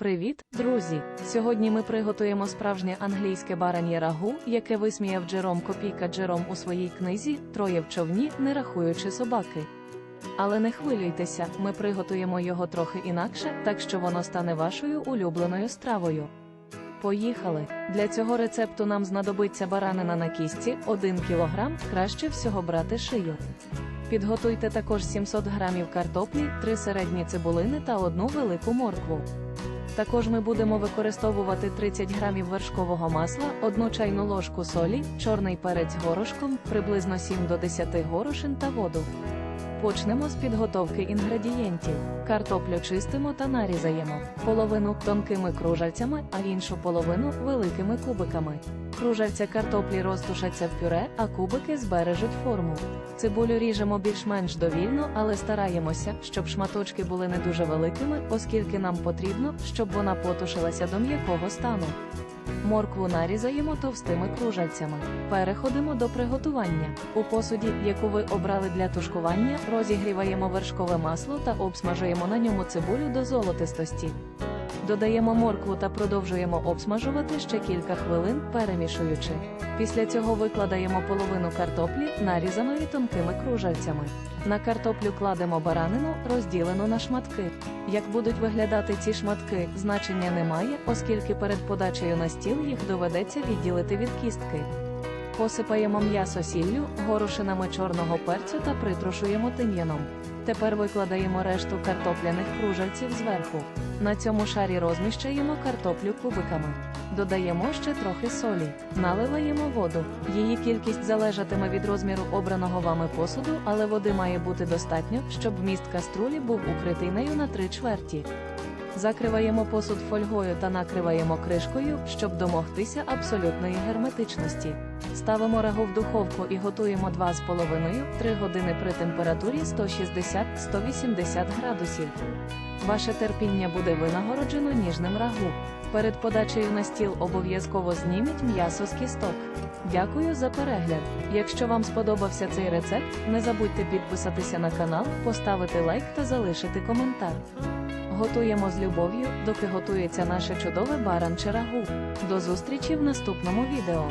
Привіт, друзі! Сьогодні ми приготуємо справжнє англійське баран'є рагу, яке висміяв Джером Копійка Джером у своїй книзі Троє в човні, не рахуючи собаки. Але не хвилюйтеся, ми приготуємо його трохи інакше, так що воно стане вашою улюбленою стравою. Поїхали! Для цього рецепту нам знадобиться баранина на кістці 1 кг, краще всього брати шию. Підготуйте також 700 грамів картоплі, 3 середні цибулини та одну велику моркву. Також ми будемо використовувати 30 грамів вершкового масла, 1 чайну ложку солі, чорний перець горошком, приблизно 7 до 10 горошин та воду. Почнемо з підготовки інгредієнтів. Картоплю чистимо та нарізаємо. Половину тонкими кружальцями, а іншу половину великими кубиками. Кружальця картоплі розтушаться в пюре, а кубики збережуть форму. Цибулю ріжемо більш-менш довільно, але стараємося, щоб шматочки були не дуже великими, оскільки нам потрібно, щоб вона потушилася до м'якого стану. Моркву нарізаємо товстими кружальцями. Переходимо до приготування. У посуді, яку ви обрали для тушкування, розігріваємо вершкове масло та обсмажуємо на ньому цибулю до золотистості. Додаємо моркву та продовжуємо обсмажувати ще кілька хвилин, перемішуючи. Після цього викладаємо половину картоплі, нарізаної тонкими кружальцями. На картоплю кладемо баранину, розділену на шматки. Як будуть виглядати ці шматки, значення немає, оскільки перед подачею на стіл їх доведеться відділити від кістки. Посипаємо м'ясо сіллю, горошинами чорного перцю та притрушуємо тим'яном. Тепер викладаємо решту картопляних кружальців зверху. На цьому шарі розміщаємо картоплю кубиками. Додаємо ще трохи солі, наливаємо воду. Її кількість залежатиме від розміру обраного вами посуду, але води має бути достатньо, щоб вміст каструлі був укритий нею на три чверті. Закриваємо посуд фольгою та накриваємо кришкою, щоб домогтися абсолютної герметичності. Ставимо рагу в духовку і готуємо 2,5-3 години при температурі 160-180 градусів. Ваше терпіння буде винагороджено ніжним рагу. Перед подачею на стіл обов'язково зніміть м'ясо з кісток. Дякую за перегляд. Якщо вам сподобався цей рецепт, не забудьте підписатися на канал, поставити лайк та залишити коментар. Готуємо з любов'ю, доки готується наше чудове баранче рагу. До зустрічі в наступному відео.